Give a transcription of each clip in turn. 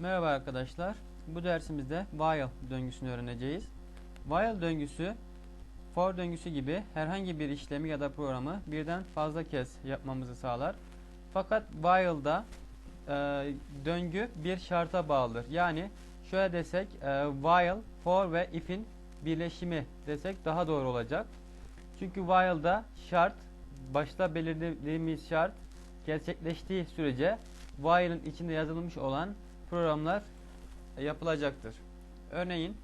Merhaba arkadaşlar. Bu dersimizde while döngüsünü öğreneceğiz. While döngüsü for döngüsü gibi herhangi bir işlemi ya da programı birden fazla kez yapmamızı sağlar. Fakat while'da e, döngü bir şarta bağlıdır. Yani şöyle desek e, while, for ve if'in birleşimi desek daha doğru olacak. Çünkü while'da şart başta belirlediğimiz şart gerçekleştiği sürece while'ın içinde yazılmış olan programlar e, yapılacaktır. Örneğin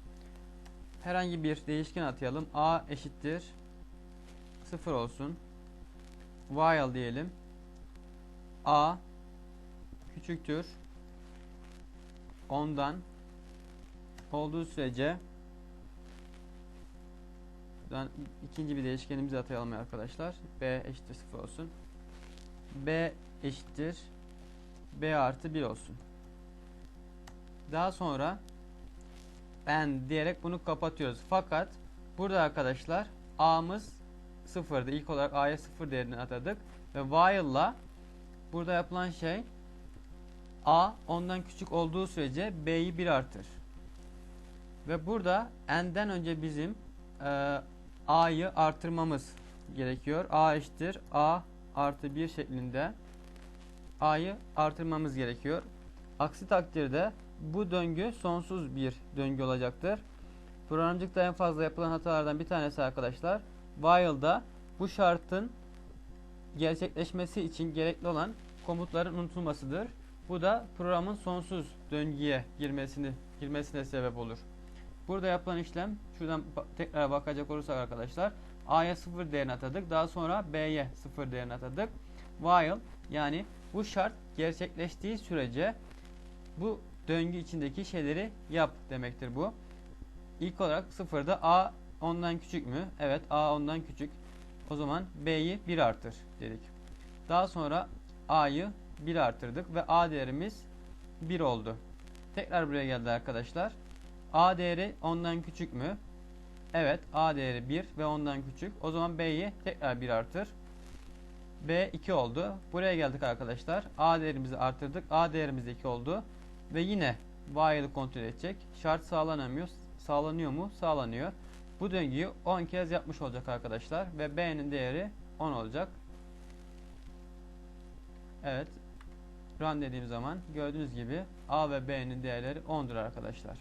herhangi bir değişken atayalım. a eşittir 0 olsun. While diyelim. a küçüktür 10'dan olduğu sürece buradan ikinci bir değişkenimizi atayalım arkadaşlar. b eşittir 0 olsun. b eşittir b artı 1 olsun. Daha sonra ben diyerek bunu kapatıyoruz. Fakat burada arkadaşlar a'mız sıfırdı. İlk olarak a'ya sıfır değerini atadık. Ve while'la burada yapılan şey a ondan küçük olduğu sürece b'yi 1 artır. Ve burada n'den önce bizim e, a'yı artırmamız gerekiyor. a eşittir a artı 1 şeklinde a'yı artırmamız gerekiyor. Aksi takdirde bu döngü sonsuz bir döngü olacaktır. Programcılıkta en fazla yapılan hatalardan bir tanesi arkadaşlar. While'da bu şartın gerçekleşmesi için gerekli olan komutların unutulmasıdır. Bu da programın sonsuz döngüye girmesini girmesine sebep olur. Burada yapılan işlem şuradan tekrar bakacak olursak arkadaşlar A'ya 0 değerini atadık. Daha sonra B'ye 0 değerini atadık. While yani bu şart gerçekleştiği sürece bu döngü içindeki şeyleri yap demektir bu. İlk olarak sıfırda A ondan küçük mü? Evet A ondan küçük. O zaman B'yi 1 artır dedik. Daha sonra A'yı 1 artırdık ve A değerimiz 1 oldu. Tekrar buraya geldi arkadaşlar. A değeri ondan küçük mü? Evet A değeri 1 ve ondan küçük. O zaman B'yi tekrar 1 artır. B 2 oldu. Buraya geldik arkadaşlar. A değerimizi artırdık. A değerimiz 2 oldu. Ve yine while'ı kontrol edecek. Şart sağlanamıyor. Sağlanıyor mu? Sağlanıyor. Bu döngüyü 10 kez yapmış olacak arkadaşlar. Ve B'nin değeri 10 olacak. Evet. Run dediğim zaman gördüğünüz gibi A ve B'nin değerleri 10'dur arkadaşlar.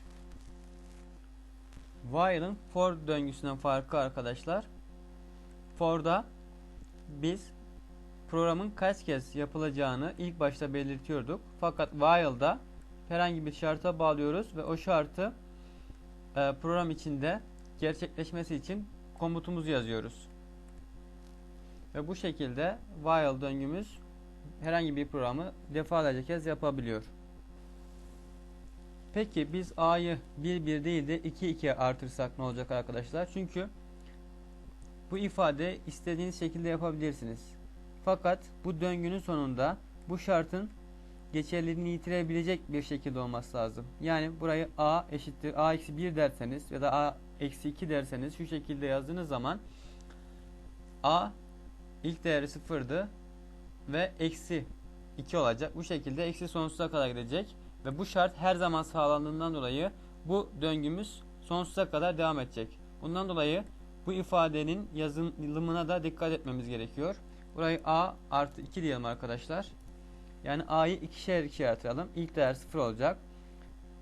While'ın for döngüsünden farkı arkadaşlar. For'da biz programın kaç kez yapılacağını ilk başta belirtiyorduk. Fakat while'da herhangi bir şarta bağlıyoruz ve o şartı e, program içinde gerçekleşmesi için komutumuzu yazıyoruz. Ve bu şekilde while döngümüz herhangi bir programı defalarca kez yapabiliyor. Peki biz a'yı 1 1 değil de 2 2 artırsak ne olacak arkadaşlar? Çünkü bu ifade istediğiniz şekilde yapabilirsiniz. Fakat bu döngünün sonunda bu şartın geçerliliğini yitirebilecek bir şekilde olması lazım. Yani burayı a eşittir a eksi 1 derseniz ya da a eksi 2 derseniz şu şekilde yazdığınız zaman a ilk değeri sıfırdı ve eksi 2 olacak. Bu şekilde eksi sonsuza kadar gidecek ve bu şart her zaman sağlandığından dolayı bu döngümüz sonsuza kadar devam edecek. Bundan dolayı bu ifadenin yazılımına da dikkat etmemiz gerekiyor. Burayı a artı 2 diyelim arkadaşlar. Yani a'yı ikişer ikişer artıralım. İlk değer 0 olacak.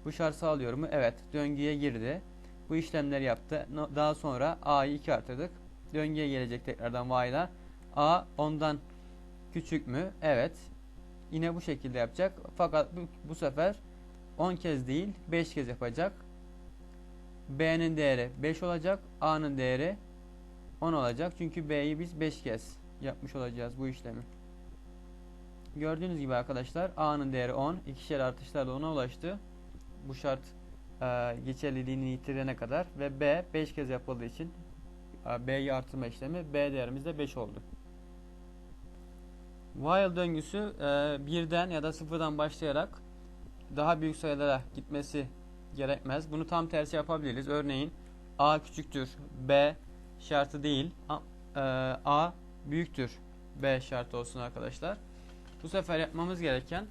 Bu şart sağlıyor mu? Evet. Döngüye girdi. Bu işlemleri yaptı. Daha sonra a'yı 2 artırdık. Döngüye gelecek tekrardan while'a. a ondan küçük mü? Evet. Yine bu şekilde yapacak. Fakat bu, bu sefer 10 kez değil 5 kez yapacak. B'nin değeri 5 olacak. A'nın değeri 10 olacak. Çünkü B'yi biz 5 kez yapmış olacağız bu işlemi. Gördüğünüz gibi arkadaşlar A'nın değeri 10. ikişer artışlarla 10'a ulaştı. Bu şart e, geçerliliğini yitirene kadar ve B 5 kez yapıldığı için e, B'yi artırma işlemi B değerimiz de 5 oldu. While döngüsü e, birden ya da sıfırdan başlayarak daha büyük sayılara gitmesi gerekmez. Bunu tam tersi yapabiliriz. Örneğin A küçüktür B şartı değil. A, e, A büyüktür B şartı olsun arkadaşlar. Bu sefer yapmamız gereken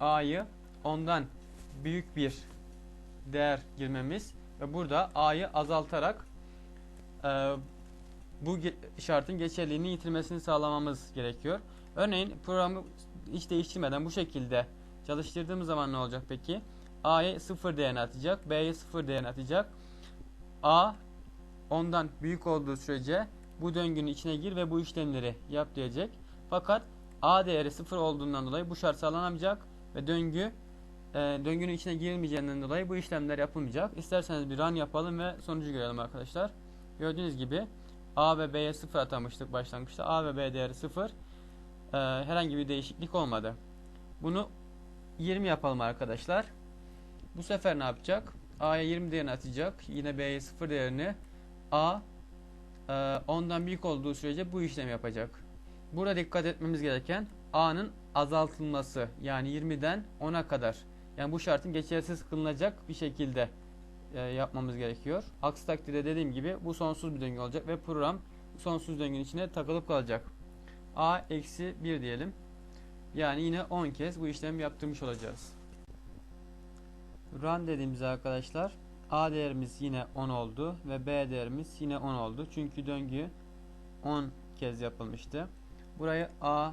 A'yı ondan büyük bir değer girmemiz ve burada a'yı azaltarak e, bu şartın geçerliliğini yitirmesini sağlamamız gerekiyor. Örneğin programı hiç değiştirmeden bu şekilde çalıştırdığımız zaman ne olacak peki? A'ya 0 değerini atacak, B'ye 0 değerini atacak. A ondan büyük olduğu sürece bu döngünün içine gir ve bu işlemleri yap diyecek. Fakat A değeri 0 olduğundan dolayı bu şart sağlanamayacak ve döngü e, döngünün içine girilmeyeceğinden dolayı bu işlemler yapılmayacak. İsterseniz bir run yapalım ve sonucu görelim arkadaşlar. Gördüğünüz gibi A ve B'ye 0 atamıştık başlangıçta. A ve B değeri 0. E, herhangi bir değişiklik olmadı. Bunu 20 yapalım arkadaşlar. Bu sefer ne yapacak? A'ya 20 değerini atacak. Yine B'ye 0 değerini. A e, ondan büyük olduğu sürece bu işlemi yapacak. Burada dikkat etmemiz gereken A'nın azaltılması. Yani 20'den 10'a kadar. Yani bu şartın geçersiz kılınacak bir şekilde e, yapmamız gerekiyor. Aksi takdirde dediğim gibi bu sonsuz bir döngü olacak ve program sonsuz döngünün içine takılıp kalacak. A eksi 1 diyelim. Yani yine 10 kez bu işlemi yaptırmış olacağız. Run dediğimiz arkadaşlar A değerimiz yine 10 oldu ve B değerimiz yine 10 oldu. Çünkü döngü 10 kez yapılmıştı. Burayı A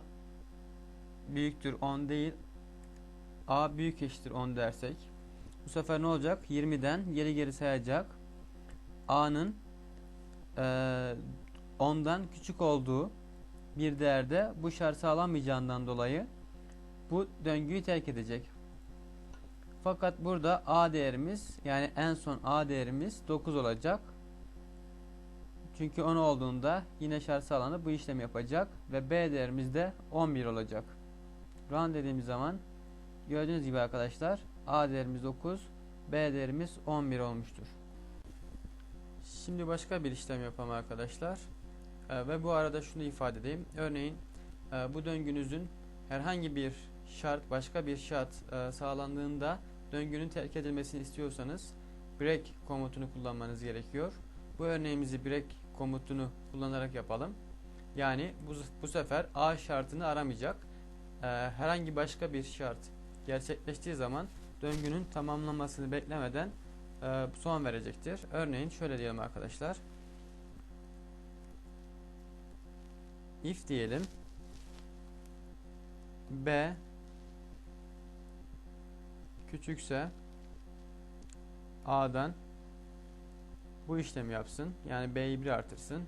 büyüktür 10 değil A büyük eşittir 10 dersek bu sefer ne olacak? 20'den geri geri sayacak. A'nın e, 10'dan küçük olduğu bir değerde bu şart sağlanmayacağından dolayı bu döngüyü terk edecek. Fakat burada A değerimiz yani en son A değerimiz 9 olacak. Çünkü 10 olduğunda yine şart sağlanıp bu işlemi yapacak ve B değerimiz de 11 olacak. Run dediğimiz zaman gördüğünüz gibi arkadaşlar A değerimiz 9, B değerimiz 11 olmuştur. Şimdi başka bir işlem yapalım arkadaşlar. Ee, ve bu arada şunu ifade edeyim. Örneğin e, bu döngünüzün herhangi bir şart başka bir şart e, sağlandığında döngünün terk edilmesini istiyorsanız break komutunu kullanmanız gerekiyor. Bu örneğimizi break komutunu kullanarak yapalım. Yani bu, bu sefer A şartını aramayacak. E, herhangi başka bir şart gerçekleştiği zaman döngünün tamamlanmasını beklemeden e, son verecektir. Örneğin şöyle diyelim arkadaşlar. If diyelim. B küçükse A'dan bu işlemi yapsın. Yani B'yi 1 artırsın.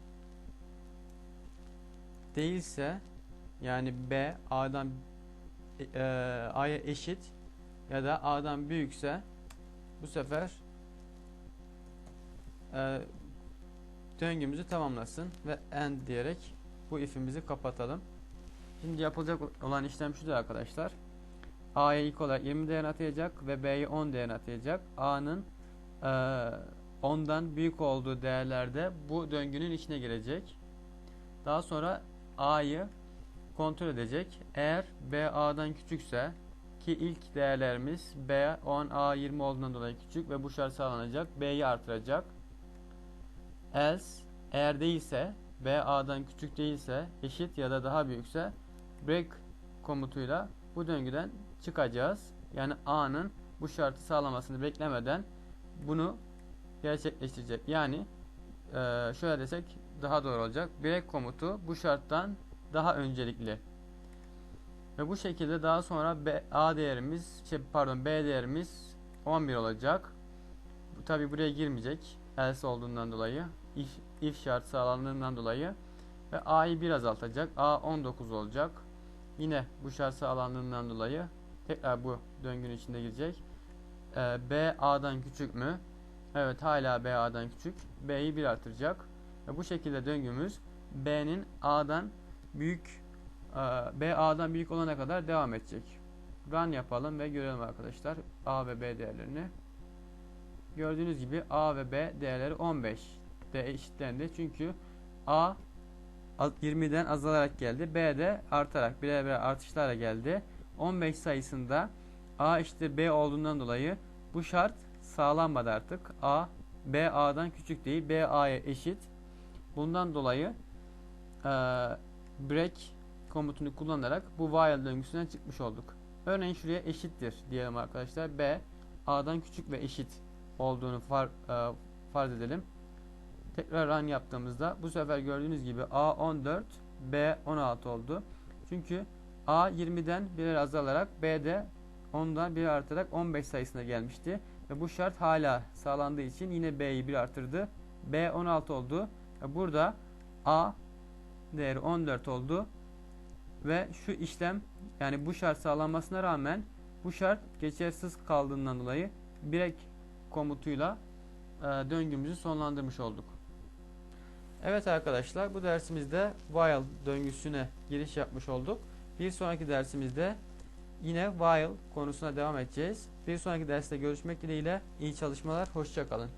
Değilse yani B A'dan e, A'ya eşit ya da A'dan büyükse bu sefer e, döngümüzü tamamlasın ve end diyerek bu ifimizi kapatalım. Şimdi yapılacak olan işlem şudur arkadaşlar. A'ya ilk olarak 20 değerini atayacak ve B'ye 10 değerini atayacak. A'nın e, 10'dan büyük olduğu değerlerde bu döngünün içine girecek. Daha sonra A'yı kontrol edecek. Eğer B A'dan küçükse ki ilk değerlerimiz B 10 A 20 olduğundan dolayı küçük ve bu şart sağlanacak. B'yi artıracak. Else eğer değilse B A'dan küçük değilse eşit ya da daha büyükse break komutuyla bu döngüden çıkacağız. Yani A'nın bu şartı sağlamasını beklemeden bunu gerçekleştirecek. Yani e, şöyle desek daha doğru olacak. Break komutu bu şarttan daha öncelikli. Ve bu şekilde daha sonra B, A değerimiz, şey, pardon B değerimiz 11 olacak. Bu tabi buraya girmeyecek. Else olduğundan dolayı. If, if şart sağlandığından dolayı. Ve A'yı bir azaltacak. A 19 olacak. Yine bu şart sağlandığından dolayı tekrar bu döngünün içinde girecek. Ee, B A'dan küçük mü? Evet hala B A'dan küçük. B'yi bir artıracak. Ve bu şekilde döngümüz B'nin A'dan büyük B A'dan büyük olana kadar devam edecek. Run yapalım ve görelim arkadaşlar A ve B değerlerini. Gördüğünüz gibi A ve B değerleri 15 de eşitlendi. Çünkü A 20'den azalarak geldi. B de artarak birer artışlarla geldi. 15 sayısında A eşittir B olduğundan dolayı bu şart sağlanmadı artık. A B A'dan küçük değil. B A'ya eşit. Bundan dolayı e, break komutunu kullanarak bu while döngüsünden çıkmış olduk. Örneğin şuraya eşittir diyelim arkadaşlar. B A'dan küçük ve eşit olduğunu far, e, farz edelim. Tekrar run yaptığımızda bu sefer gördüğünüz gibi A 14, B 16 oldu. Çünkü A 20'den birer azalarak B de 10'dan bir artarak 15 sayısına gelmişti. Ve bu şart hala sağlandığı için yine B'yi bir artırdı. B 16 oldu. Ve burada A değeri 14 oldu. Ve şu işlem yani bu şart sağlanmasına rağmen bu şart geçersiz kaldığından dolayı break komutuyla e, döngümüzü sonlandırmış olduk. Evet arkadaşlar bu dersimizde while döngüsüne giriş yapmış olduk. Bir sonraki dersimizde yine while konusuna devam edeceğiz. Bir sonraki derste görüşmek dileğiyle iyi çalışmalar, hoşçakalın.